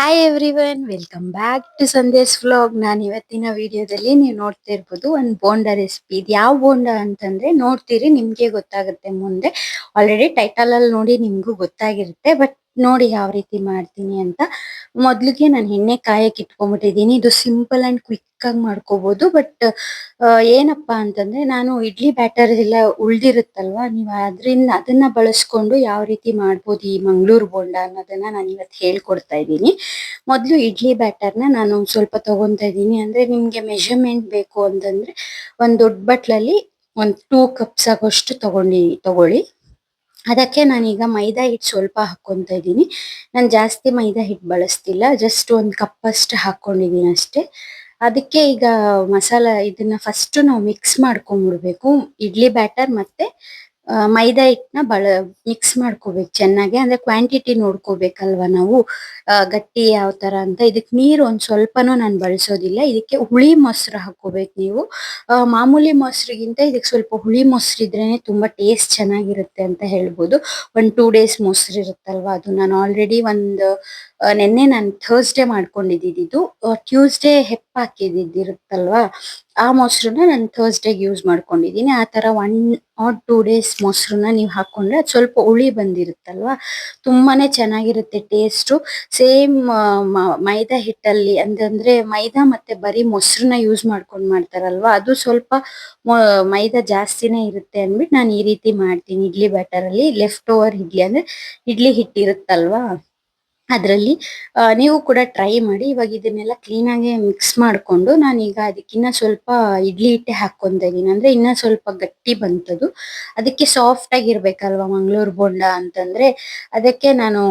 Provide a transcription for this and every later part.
Hi everyone welcome back to Sandesh vlog ನಾನು ಇವತ್ತಿನ ವಿಡಿಯೋದಲ್ಲಿ ನೀವು ನೋಡ್ತಾ ಇರ್ಬೋದು ಒಂದು ಬೋಂಡಾ ರೆಸಿಪಿ ಇದು ಯಾವ ಬೋಂಡಾ ಅಂತಂದರೆ ನೋಡ್ತೀರಿ, ನಿಮಗೆ ಗೊತ್ತಾಗುತ್ತೆ ಮುಂದೆ. ಆಲ್ರೆಡಿ ಟೈಟಲ್ ಅಲ್ಲಿ ನೋಡಿ ನಿಮಗೂ ಗೊತ್ತಾಗಿರುತ್ತೆ ಬಟ್ ನೋಡಿ ಯಾವ ರೀತಿ ಮಾಡ್ತೀನಿ ಅಂತ. ಮೊದ್ಲಿಗೆ ನಾನು ಎಣ್ಣೆ ಕಾಯಕ್ಕೆ ಇಟ್ಕೊಂಡ್ಬಿಟ್ಟಿದ್ದೀನಿ ಇದು ಸಿಂಪಲ್ ಅಂಡ್ ಕ್ವಿಕ್ ಆಗಿ ಮಾಡ್ಕೋಬಹುದು ಬಟ್ ಏನಪ್ಪ ಅಂತಂದ್ರೆ ನಾನು ಇಡ್ಲಿ ಬ್ಯಾಟರ್ ಎಲ್ಲ ಉಳ್ದಿರುತ್ತಲ್ವಾ, ನೀವು ಅದರಿಂದ, ಅದನ್ನ ಬಳಸ್ಕೊಂಡು ಯಾವ ರೀತಿ ಮಾಡ್ಬೋದು ಈ ಮಂಗಳೂರು ಬೋಂಡ ಅನ್ನೋದನ್ನ ನಾನು ಇವತ್ತು ಹೇಳ್ಕೊಡ್ತಾ ಇದ್ದೀನಿ. ಮೊದಲು ಇಡ್ಲಿ ಬ್ಯಾಟರ್ನ ನಾನು ಸ್ವಲ್ಪ ತಗೊಂತಾ ಇದ್ದೀನಿ. ಅಂದ್ರೆ ನಿಮ್ಗೆ ಮೆಷರ್ಮೆಂಟ್ ಬೇಕು ಅಂತಂದ್ರೆ ಒಂದು ದೊಡ್ಡ ಬಟ್ಲಲ್ಲಿ ಒಂದು ಟೂ ಕಪ್ಸ್ ಆಗೋಷ್ಟು ತಗೊಂಡಿ, ತಗೊಳ್ಳಿ. ಅದಕ್ಕೆ ನಾನೀಗ ಮೈದಾ ಹಿಟ್ಟು ಸ್ವಲ್ಪ ಹಾಕೊಂತ ಇದ್ದೀನಿ. ನಾನು ಜಾಸ್ತಿ ಮೈದಾ ಹಿಟ್ಟು ಬಳಸ್ತಿಲ್ಲ ಜಸ್ಟ್ ಒಂದು ಕಪ್ ಅಷ್ಟು ಹಾಕೊಂಡಿದೀನಿ ಅಷ್ಟೇ. ಅದಕ್ಕೆ ಈಗ ಮಸಾಲ ಇದನ್ನ ಫಸ್ಟ್ ನಾವು ಮಿಕ್ಸ್ ಮಾಡ್ಕೊಂಡ್ಬಿಡ್ಬೇಕು. ಇಡ್ಲಿ ಬ್ಯಾಟರ್ ಮತ್ತೆ ಮೈದಾ ಹಿಟ್ಟನ್ನ ಬಳ ಮಿಕ್ಸ್ ಮಾಡ್ಕೋಬೇಕು ಚೆನ್ನಾಗಿ. ಅಂದ್ರೆ ಕ್ವಾಂಟಿಟಿ ನೋಡ್ಕೋಬೇಕಲ್ವಾ ನಾವು? ಗಟ್ಟಿ ಯಾವ ತರ ಅಂತ. ಇದಕ್ಕೆ ನೀರು ಒಂದ್ ಸ್ವಲ್ಪನೂ ನಾನು ಬಳಸೋದಿಲ್ಲ. ಇದಕ್ಕೆ ಹುಳಿ ಮೊಸರು ಹಾಕೋಬೇಕು ನೀವು. ಮಾಮೂಲಿ ಮೊಸರಿಗಿಂತ ಇದಕ್ಕೆ ಸ್ವಲ್ಪ ಹುಳಿ ಮೊಸರು ಇದ್ರೇನೆ ತುಂಬಾ ಟೇಸ್ಟ್ ಚೆನ್ನಾಗಿರುತ್ತೆ ಅಂತ ಹೇಳ್ಬೋದು. ಒಂದ್ ಟೂ ಡೇಸ್ ಮೊಸರು ಇರುತ್ತಲ್ವಾ? ಅದು ನಾನು ಆಲ್ರೆಡಿ ಒಂದು ನೆನ್ನೆ ನಾನು ಥರ್ಸ್ಡೇ ಮಾಡ್ಕೊಂಡಿದ್ದು ಟ್ಯೂಸ್ಡೇ ಹೆಪ್ಪ ಹಾಕಿದ್ದಿರುತ್ತಲ್ವಾ ಆ ಮೊಸರನ್ನ ನಾನು ಥರ್ಸ್ಡೇಗೆ ಯೂಸ್ ಮಾಡ್ಕೊಂಡಿದ್ದೀನಿ. ಆ ಥರ ಒನ್ ಆರ್ ಟೂ ಡೇಸ್ ಮೊಸರನ್ನ ನೀವು ಹಾಕೊಂಡ್ರೆ ಅದು ಸ್ವಲ್ಪ ಹುಳಿ ಬಂದಿರುತ್ತಲ್ವಾ, ತುಂಬಾನೇ ಚೆನ್ನಾಗಿರುತ್ತೆ ಟೇಸ್ಟು ಸೇಮ್ ಮೈದಾ ಹಿಟ್ಟಲ್ಲಿ ಅಂತಂದರೆ ಮೈದಾ ಮತ್ತು ಬರೀ ಮೊಸರನ್ನ ಯೂಸ್ ಮಾಡ್ಕೊಂಡು ಮಾಡ್ತಾರಲ್ವಾ, ಅದು ಸ್ವಲ್ಪ ಮೈದಾ ಜಾಸ್ತಿನೇ ಇರುತ್ತೆ ಅಂದ್ಬಿಟ್ಟು ನಾನು ಈ ರೀತಿ ಮಾಡ್ತೀನಿ. ಇಡ್ಲಿ ಬ್ಯಾಟರಲ್ಲಿ ಲೆಫ್ಟ್ ಓವರ್ ಇಡ್ಲಿ ಅಂದರೆ ಇಡ್ಲಿ ಹಿಟ್ಟಿರುತ್ತಲ್ವಾ. ಅದರಲ್ಲಿ ನೀವು ಕೂಡ ಟ್ರೈ ಮಾಡಿ ಇವಾಗ ಇದನ್ನೆಲ್ಲ ಕ್ಲೀನ್ ಆಗಿ ಮಿಕ್ಸ್ ಮಾಡ್ಕೊಂಡು ನಾನೀಗ ಅದಕ್ಕಿನ್ನ ಸ್ವಲ್ಪ ಇಡ್ಲಿ ಹಿಟ್ಟೆ ಹಾಕೊಂತ ಇದ್ದೀನಿ ಅಂದ್ರೆ ಇನ್ನೂ ಸ್ವಲ್ಪ ಗಟ್ಟಿ ಬಂತದು. ಅದಕ್ಕೆ ಸಾಫ್ಟ್ ಆಗಿರ್ಬೇಕಲ್ವಾ ಮಂಗಳೂರು ಬೋಂಡ ಅಂತಂದ್ರೆ ಅದಕ್ಕೆ ನಾನು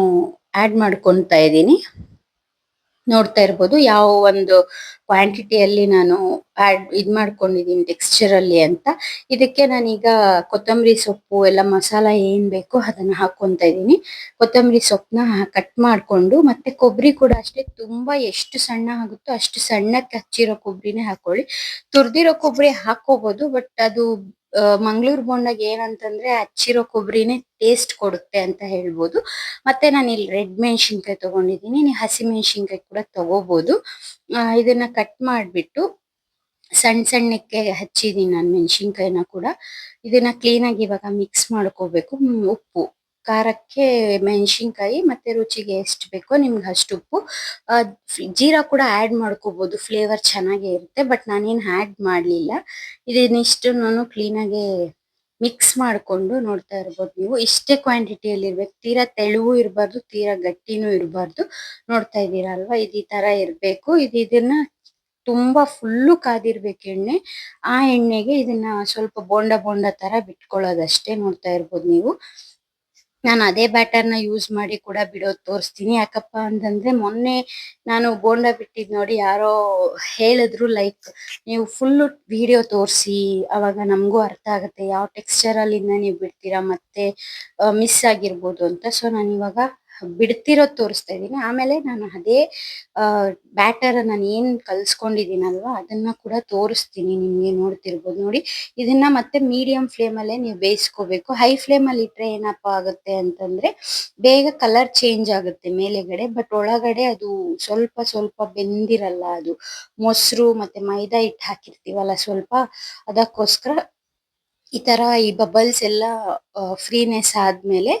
ಆ್ಯಡ್ ಮಾಡ್ಕೊತಾ ಇದ್ದೀನಿ ನೋಡ್ತಾ ಇರ್ಬೋದು. ಯಾವ ಒಂದು ಕ್ವಾಂಟಿಟಿಯಲ್ಲಿ ನಾನು ಆ್ಯಡ್ ಇದು ಮಾಡ್ಕೊಂಡಿದ್ದೀನಿ ಟೆಕ್ಸ್ಚರ್ ಅಲ್ಲಿ ಅಂತ. ಇದಕ್ಕೆ ನಾನೀಗ ಕೊತ್ತಂಬರಿ ಸೊಪ್ಪು, ಎಲ್ಲ ಮಸಾಲ ಏನು ಬೇಕೋ ಅದನ್ನ ಹಾಕೊಂತ ಇದೀನಿ ಕೊತ್ತಂಬರಿ ಸೊಪ್ಪನ್ನ ಕಟ್ ಮಾಡ್ಕೊಂಡು, ಮತ್ತೆ ಕೊಬ್ಬರಿ ಕೂಡ ಅಷ್ಟೇ ತುಂಬಾ ಎಷ್ಟು ಸಣ್ಣ ಆಗುತ್ತೋ ಅಷ್ಟು ಸಣ್ಣಕ್ಕೆ ಹಚ್ಚಿರೋ ಕೊಬ್ಬರಿನೇ ಹಾಕೊಳ್ಳಿ. ತುರಿದಿರೋ ಕೊಬ್ಬರಿ ಹಾಕ್ಕೋಬೋದು ಬಟ್ ಅದು ಮಂಗಳೂರು ಬೋಂಡಾಗ ಏನಂತಂದ್ರೆ ಹಚ್ಚಿರೋ ಕೊಬ್ಬರಿನೇ ಟೇಸ್ಟ್ ಕೊಡುತ್ತೆ ಅಂತ ಹೇಳ್ಬೋದು. ಮತ್ತೆ ನಾನು ಇಲ್ಲಿ ರೆಡ್ ಮೆಣಸಿನ್ಕಾಯಿ ತಗೊಂಡಿದ್ದೀನಿ. ನೀವು ಹಸಿ ಮೆಣಸಿನ್ಕಾಯಿ ಕೂಡ ತಗೋಬಹುದು ಇದನ್ನ ಕಟ್ ಮಾಡಿಬಿಟ್ಟು ಸಣ್ಣ ಸಣ್ಣಕ್ಕೆ ಹಚ್ಚಿದೀನಿ ನಾನು ಮೆಣಸಿನ್ಕಾಯಿನ ಕೂಡ. ಇದನ್ನ ಕ್ಲೀನ್ ಆಗಿ ಇವಾಗ ಮಿಕ್ಸ್ ಮಾಡ್ಕೋಬೇಕು. ಉಪ್ಪು. ಖಾರಕ್ಕೆ ಮೆಣಸಿನ್ಕಾಯಿ ಮತ್ತೆ ರುಚಿಗೆ ಎಷ್ಟು ಬೇಕೋ ನಿಮ್ಗೆ ಅಷ್ಟು ಉಪ್ಪು. ಜೀರಾ ಕೂಡ ಆಡ್ ಮಾಡ್ಕೋಬೋದು ಫ್ಲೇವರ್ ಚೆನ್ನಾಗೇ ಇರುತ್ತೆ ಬಟ್ ನಾನೇನು ಆಡ್ ಮಾಡಲಿಲ್ಲ. ಇದನ್ನಿಷ್ಟು ನಾನು ಕ್ಲೀನ್ ಆಗಿ ಮಿಕ್ಸ್ ಮಾಡ್ಕೊಂಡು ನೋಡ್ತಾ ಇರ್ಬೋದು ನೀವು. ಇಷ್ಟೇ ಕ್ವಾಂಟಿಟಿಯಲ್ಲಿ ಇರಬೇಕು. ತೀರಾ ತೆಳುವು ಇರಬಾರ್ದು, ತೀರಾ ಗಟ್ಟಿನೂ ಇರಬಾರ್ದು. ನೋಡ್ತಾ ಇದ್ದೀರಾ ಅಲ್ವಾ? ಇದು ಈ ತರ ಇರಬೇಕು. ಇದು ಇದನ್ನ ತುಂಬಾ ಫುಲ್ಲು ಕಾದಿರ್ಬೇಕು ಎಣ್ಣೆ. ಆ ಎಣ್ಣೆಗೆ ಇದನ್ನ ಸ್ವಲ್ಪ ಬೋಂಡ ಬೋಂಡ ತರ ಬಿಟ್ಕೊಳ್ಳೋದಷ್ಟೇ ನೋಡ್ತಾ ಇರ್ಬೋದು ನೀವು. ನಾನು ಅದೇ ಬ್ಯಾಟರ್ನ ಯೂಸ್ ಮಾಡಿ ಕೂಡ ಬಿಡೋದು ತೋರಿಸ್ತೀನಿ. ಯಾಕಪ್ಪ ಅಂತಂದ್ರೆ ಮೊನ್ನೆ ನಾನು ಬೋಂಡ ಬಿಟ್ಟಿದ್ ನೋಡಿ ಯಾರೋ ಹೇಳಿದ್ರು ಲೈಕ್ ನೀವು ಫುಲ್ ವಿಡಿಯೋ ತೋರಿಸಿ, ಅವಾಗ ನಮಗೂ ಅರ್ಥ ಆಗುತ್ತೆ. ಯಾವ ಟೆಕ್ಸ್ಚರ್ ಅಲ್ಲಿಂದ ನೀವು ಬಿಡ್ತೀರಾ ಮತ್ತೆ ಮಿಸ್ ಆಗಿರ್ಬೋದು ಅಂತ. ಸೊ ನಾನು ಇವಾಗ ಬಿಡ್ತಿರೋದ್ ತೋರಿಸ್ತಾ ಇದ್ದೀನಿ. ಆಮೇಲೆ ನಾನು ಅದೇ ಬ್ಯಾಟರ್ ನಾನು ಏನು ಕಲ್ಸ್ಕೊಂಡಿದ್ದೀನಲ್ವಾ, ಅದನ್ನ ಕೂಡ ತೋರಿಸ್ತೀನಿ ನಿಮಗೆ ನೋಡ್ತಿರ್ಬೋದು. ನೋಡಿ, ಇದನ್ನ ಮತ್ತೆ ಮೀಡಿಯಂ ಫ್ಲೇಮ್ ಅಲ್ಲೇ ನೀವು ಬೇಯಿಸ್ಕೋಬೇಕು. ಹೈ ಫ್ಲೇಮ್ ಅಲ್ಲಿ ಇಟ್ರೆ ಏನಪ್ಪಾ ಆಗುತ್ತೆ ಅಂತಂದ್ರೆ, ಬೇಗ ಕಲರ್ ಚೇಂಜ್ ಆಗುತ್ತೆ ಮೇಲೆಗಡೆ ಬಟ್ ಒಳಗಡೆ ಅದು ಸ್ವಲ್ಪ ಸ್ವಲ್ಪ ಬೆಂದಿರಲ್ಲ ಅದು. ಮೊಸರು ಮತ್ತೆ ಮೈದಾ ಹಿಟ್ಟು ಹಾಕಿರ್ತೀವಲ್ಲ ಸ್ವಲ್ಪ, ಅದಕ್ಕೋಸ್ಕರ ಈ ತರ ಈ ಬಬಲ್ಸ್ ಎಲ್ಲ ಫ್ರೀನೆಸ್ ಆದ್ಮೇಲೆ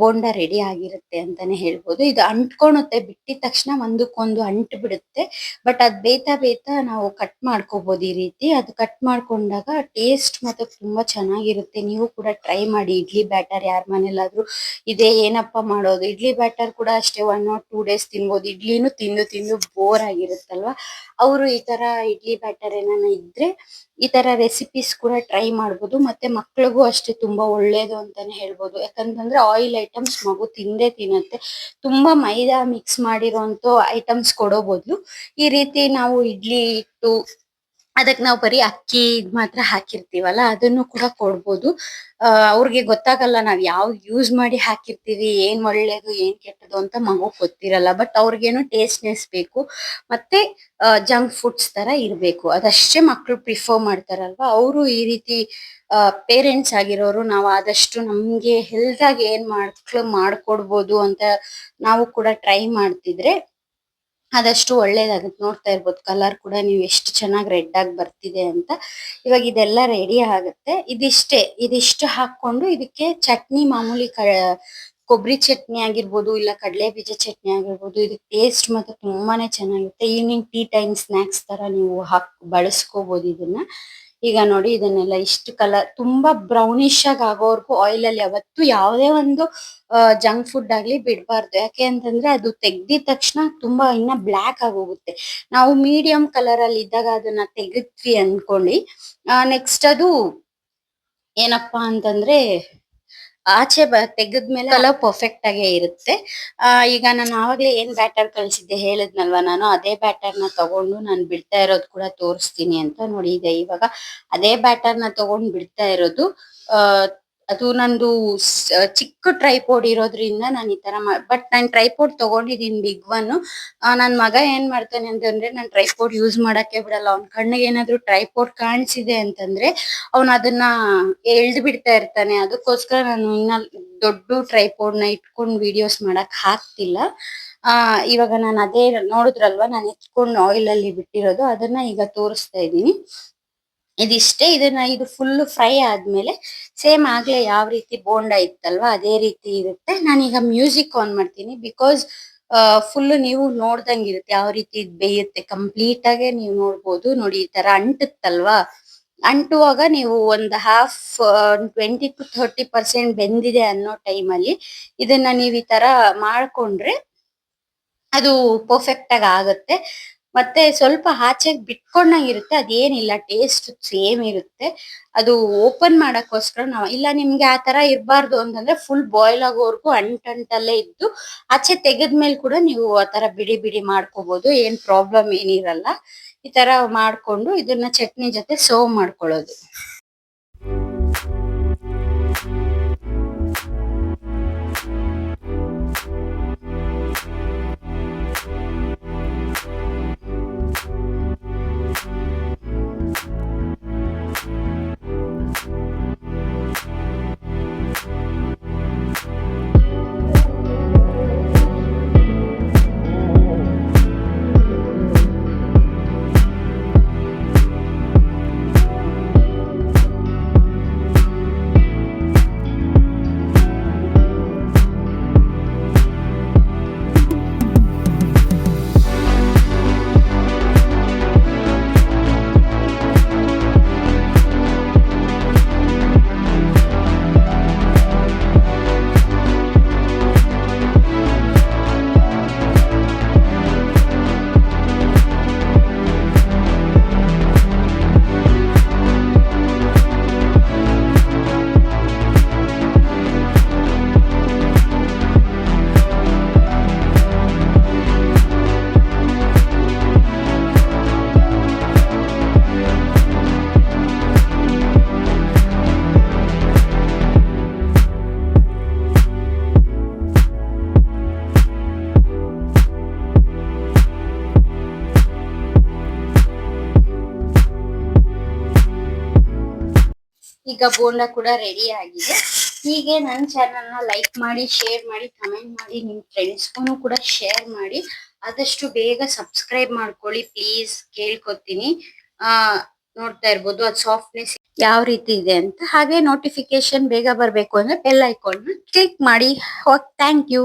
ಬೋಂಡ ರೆಡಿ ಆಗಿರುತ್ತೆ ಅಂತಾನೆ ಹೇಳ್ಬೋದು. ಇದು ಅಂಟ್ಕೊಳುತ್ತೆ ಬಿಟ್ಟಿದ ತಕ್ಷಣ ಒಂದಕ್ಕೊಂದು ಅಂಟು ಬಿಡುತ್ತೆ. ಬಟ್ ಅದ್ ಬೇಯ್ತಾ ಬೇಯ್ತಾ ನಾವು ಕಟ್ ಮಾಡ್ಕೋಬಹುದು ಈ ರೀತಿ. ಅದು ಕಟ್ ಮಾಡ್ಕೊಂಡಾಗ ಟೇಸ್ಟ್ ಮತ್ತೆ ತುಂಬಾ ಚೆನ್ನಾಗಿರುತ್ತೆ. ನೀವು ಕೂಡ ಟ್ರೈ ಮಾಡಿ. ಇಡ್ಲಿ ಬ್ಯಾಟರ್ ಯಾರ ಮನೇಲಾದ್ರೂ ಇದೇ, ಏನಪ್ಪಾ ಮಾಡೋದು? ಇಡ್ಲಿ ಬ್ಯಾಟರ್ ಕೂಡ ಅಷ್ಟೇ ಒನ್ ಆರ್ ಟೂ ಡೇಸ್ ತಿನ್ಬೋದು. ಇಡ್ಲಿನೂ ತಿಂದು ತಿಂದು ಬೋರ್ ಆಗಿರುತ್ತಲ್ವಾ? ಅವರು ಈ ತರ ಇಡ್ಲಿ ಬ್ಯಾಟರ್ ಏನಾನ ಇದ್ರೆ ಈ ತರ ರೆಸಿಪೀಸ್ ಕೂಡ ಟ್ರೈ ಮಾಡ್ಬೋದು. ಮತ್ತೆ ಮಕ್ಳಿಗೂ ಅಷ್ಟೇ ತುಂಬಾ ಒಳ್ಳೇದು ಅಂತಾನೆ ಹೇಳ್ಬೋದು. ಯಾಕಂತಂದ್ರೆ ಆಯಿಲ್ ಐಟಮ್ಸ್ ಮಗು ತಿಂದೇ ತಿನ್ನತ್ತೆ. ತುಂಬಾ ಮೈದಾ ಮಿಕ್ಸ್ ಮಾಡಿರೋಂತ ಐಟಮ್ಸ್ ಕೊಡೋ ಬದಲು ಈ ರೀತಿ ನಾವು ಇಡ್ಲಿ ಇಟ್ಟು ಅದಕ್ಕೆ ನಾವು ಬರೀ ಅಕ್ಕಿ ಮಾತ್ರ ಹಾಕಿರ್ತೀವಲ್ಲ, ಅದನ್ನು ಕೂಡ ಕೊಡ್ಬೋದು. ಅವ್ರಿಗೆ ಗೊತ್ತಾಗಲ್ಲ ನಾವ್ ಯಾವ ಯೂಸ್ ಮಾಡಿ ಹಾಕಿರ್ತೀವಿ, ಏನ್ ಒಳ್ಳೇದು, ಏನ್ ಕೆಟ್ಟದು ಅಂತ ಮಗು ಗೊತ್ತಿರಲ್ಲ ಬಟ್ ಅವ್ರಿಗೇನು ಟೇಸ್ಟ್ನೆಸ್ ಬೇಕು. ಮತ್ತೆ ಜಂಕ್ ಫುಡ್ಸ್ ತರ ಇರ್ಬೇಕು. ಅದಷ್ಟೇ ಮಕ್ಕಳು ಪ್ರಿಫರ್ ಮಾಡ್ತಾರಲ್ವಾ? ಅವರು ಈ ರೀತಿ ಪೇರೆಂಟ್ಸ್ ಆಗಿರೋರು ನಾವು ಆದಷ್ಟು ನಮ್ಗೆ ಹೆಲ್ತ್ ಆಗಿ ಏನ್ ಮಕ್ಳು ಮಾಡ್ಕೊಡ್ಬೋದು ಅಂತ ನಾವು ಕೂಡ ಟ್ರೈ ಮಾಡ್ತಿದ್ರೆ ಆದಷ್ಟು ಒಳ್ಳೇದಾಗುತ್ತೆ. ನೋಡ್ತಾ ಇರ್ಬೋದು ಕಲರ್ ಕೂಡ ನೀವು ಎಷ್ಟು ಚೆನ್ನಾಗಿ ರೆಡ್ ಆಗಿ ಬರ್ತಿದೆ ಅಂತ. ಇವಾಗ ಇದೆಲ್ಲ ರೆಡಿ ಆಗುತ್ತೆ. ಇದಿಷ್ಟೇ, ಇದಿಷ್ಟು ಹಾಕೊಂಡು ಇದಕ್ಕೆ ಚಟ್ನಿ ಮಾಮೂಲಿ ಕೊಬ್ಬರಿ ಚಟ್ನಿ ಆಗಿರ್ಬೋದು, ಇಲ್ಲ ಕಡಲೆ ಬೀಜ ಚಟ್ನಿ ಆಗಿರ್ಬೋದು ಇದು ಟೇಸ್ಟ್ ಮಾತ್ರ ತುಂಬಾನೇ ಚೆನ್ನಾಗಿರುತ್ತೆ. ಈವ್ನಿಂಗ್ ಟೀ ಟೈಮ್ ಸ್ನಾಕ್ಸ್ ತರ ನೀವು ಹಾಕ್ ಬಳಸ್ಕೋಬಹುದು ಇದನ್ನ. ಈಗ ನೋಡಿ ಇದನ್ನೆಲ್ಲ ಇಷ್ಟು ಕಲರ್ ತುಂಬಾ ಬ್ರೌನಿಶ್ ಆಗಿ ಆಗೋವರೆಗೂ ಆಯಿಲ್ ಅಲ್ಲಿ ಯಾವತ್ತು ಯಾವುದೇ ಒಂದು ಜಂಕ್ ಫುಡ್ ಆಗ್ಲಿ ಬಿಡಬಾರ್ದು. ಯಾಕೆ ಅಂತಂದ್ರೆ ಅದು ತೆಗ್ದಿದ ತಕ್ಷಣ ತುಂಬಾ ಇನ್ನ ಬ್ಲಾಕ್ ಆಗೋಗುತ್ತೆ ನಾವು ಮೀಡಿಯಂ ಕಲರ್ ಅಲ್ಲಿ ಇದ್ದಾಗ ಅದನ್ನ ತೆಗೆದ್ವಿ ಅನ್ಕೊಳ್ಳಿ. ನೆಕ್ಸ್ಟ್ ಅದು ಏನಪ್ಪಾ ಅಂತಂದ್ರೆ ಆಚೆ ಬ ತೆಗೆದ್ಮೇಲೆ ಕಲರ್ ಪರ್ಫೆಕ್ಟ್ ಆಗೇ ಇರುತ್ತೆ. ಆ ಈಗ ನಾನು ಆವಾಗ್ಲೇ ಏನ್ ಬ್ಯಾಟರ್ ಕಳ್ಸಿದ್ದೆ ಹೇಳಿದ್ನಲ್ವಾ? ನಾನು ಅದೇ ಬ್ಯಾಟರ್ನ ತಗೊಂಡು ನಾನು ಬಿಡ್ತಾ ಇರೋದು ಕೂಡ ತೋರಿಸ್ತೀನಿ ಅಂತ ನೋಡಿ ಇದೆ ಇವಾಗ ಅದೇ ಬ್ಯಾಟರ್ನ ತಗೊಂಡ್ ಬಿಡ್ತಾ ಇರೋದು ಆ ಅದು ನಂದು ಚಿಕ್ಕ ಟ್ರೈಪೋಡ್ ಇರೋದ್ರಿಂದ ನಾನು ಈ ತರ ಬಟ್ ನಾನು ಟ್ರೈಪೋಡ್ ತಗೊಂಡಿದ್ದೀನಿ ಬಿಗ್ ಒನ್ ನನ್ ಮಗ ಏನ್ ಮಾಡ್ತಾನೆ ಅಂತಂದ್ರೆ ನಾನು ಟ್ರೈಪೋಡ್ ಯೂಸ್ ಮಾಡಕ್ಕೆ ಬಿಡಲ್ಲ. ಅವ್ನ ಕಣ್ಣಿಗೆ ಏನಾದ್ರು ಟ್ರೈಪೋಡ್ ಕಾಣಿಸಿದೆ ಅಂತಂದ್ರೆ ಅವ್ನ್ ಅದನ್ನ ಎಳ್ದು ಬಿಡ್ತಾ ಇರ್ತಾನೆ. ಅದಕ್ಕೋಸ್ಕರ ನಾನು ಇನ್ನ ದೊಡ್ಡ ಟ್ರೈಪೋಡ್ನ ಇಟ್ಕೊಂಡು ವಿಡಿಯೋಸ್ ಮಾಡಕ್ ಹಾಕ್ತಿಲ್ಲ. ಆ, ಇವಾಗ ನಾನು ಅದೇ ನೋಡಿದ್ರಲ್ವಾ? ನಾನು ಎತ್ಕೊಂಡು ಆಯಿಲ್ ಅಲ್ಲಿ ಬಿಟ್ಟಿರೋದು. ಅದನ್ನ ಈಗ ತೋರಿಸ್ತಾ ಇದ್ದೀನಿ ಇದಿಷ್ಟೇ, ಇದನ್ನ ಇದು ಫುಲ್ ಫ್ರೈ ಆದ್ಮೇಲೆ ಸೇಮ್ ಆಗ್ಲೇ ಯಾವ ರೀತಿ ಬೋಂಡ ಇತ್ತಲ್ವಾ, ಅದೇ ರೀತಿ ಇರುತ್ತೆ. ನಾನೀಗ ಮ್ಯೂಸಿಕ್ ಆನ್ ಮಾಡ್ತೀನಿ ಬಿಕಾಸ್ ಫುಲ್ ನೀವು ನೋಡ್ದಂಗಿರುತ್ತೆ ಯಾವ ರೀತಿ ಇದು ಬೇಯುತ್ತೆ. ಕಂಪ್ಲೀಟ್ ಆಗಿ ನೀವು ನೋಡ್ಬೋದು. ನೋಡಿ, ಈ ತರ ಅಂಟುತ್ತಲ್ವಾ? ಅಂಟುವಾಗ ನೀವು ಒಂದು half twenty to thirty percent ಬೆಂದಿದೆ ಅನ್ನೋ ಟೈಮಲ್ಲಿ ಇದನ್ನ ನೀವು ಈ ತರ ಮಾಡ್ಕೊಂಡ್ರೆ ಅದು ಪರ್ಫೆಕ್ಟ್ ಆಗಿ ಆಗುತ್ತೆ. ಮತ್ತೆ ಸ್ವಲ್ಪ ಆಚೆಗೆ ಬಿಟ್ಕೊಂಡಂಗೆ ಇರುತ್ತೆ, ಅದೇನಿಲ್ಲ ಟೇಸ್ಟ್ ಸೇಮ್ ಇರುತ್ತೆ. ಅದು ಓಪನ್ ಮಾಡಕ್ಕೋಸ್ಕರ ನಾವು, ಇಲ್ಲ ನಿಮ್ಗೆ ಆ ತರ ಇರಬಾರ್ದು ಅಂತಂದ್ರೆ ಫುಲ್ ಬಾಯ್ಲ್ ಆಗೋವರೆಗೂ ಅಂಟಂಟಲ್ಲೇ ಇದ್ದು, ಆಚೆ ತೆಗೆದ್ಮೇಲೆ ಕೂಡ ನೀವು ಆ ತರ ಬಿಡಿ ಬಿಡಿ ಮಾಡ್ಕೋಬಹುದು ಏನ್ ಪ್ರಾಬ್ಲಮ್ ಏನಿರಲ್ಲ. ಈ ತರ ಮಾಡ್ಕೊಂಡು ಇದನ್ನ ಚಟ್ನಿ ಜೊತೆ ಸರ್ವ್ ಮಾಡ್ಕೊಳ್ಳೋದು. ಈಗ ಬೋಂಡ ಕೂಡ ರೆಡಿ ಆಗಿದೆ. ಹೀಗೆ ನನ್ನ ಚಾನಲ್ನ ಲೈಕ್ ಮಾಡಿ ಶೇರ್ ಮಾಡಿ ಕಮೆಂಟ್ ಮಾಡಿ ನಿಮ್ಮ ಫ್ರೆಂಡ್ಸ್ಗೂ ಕೂಡ ಶೇರ್ ಮಾಡಿ. ಆದಷ್ಟು ಬೇಗ ಸಬ್ಸ್ಕ್ರೈಬ್ ಮಾಡ್ಕೊಳ್ಳಿ. ಪ್ಲೀಸ್ ಕೇಳ್ಕೊತೀನಿ. ನೋಡ್ತಾ ಇರ್ಬೋದು ಅದು ಸಾಫ್ಟ್ನೆಸ್ ಯಾವ ರೀತಿ ಇದೆ ಅಂತ. ಹಾಗೆ ನೋಟಿಫಿಕೇಶನ್ ಬೇಗ ಬರಬೇಕು ಅಂದ್ರೆ ಬೆಲ್ ಐಕಾನ್ ಕ್ಲಿಕ್ ಮಾಡಿ. Thank you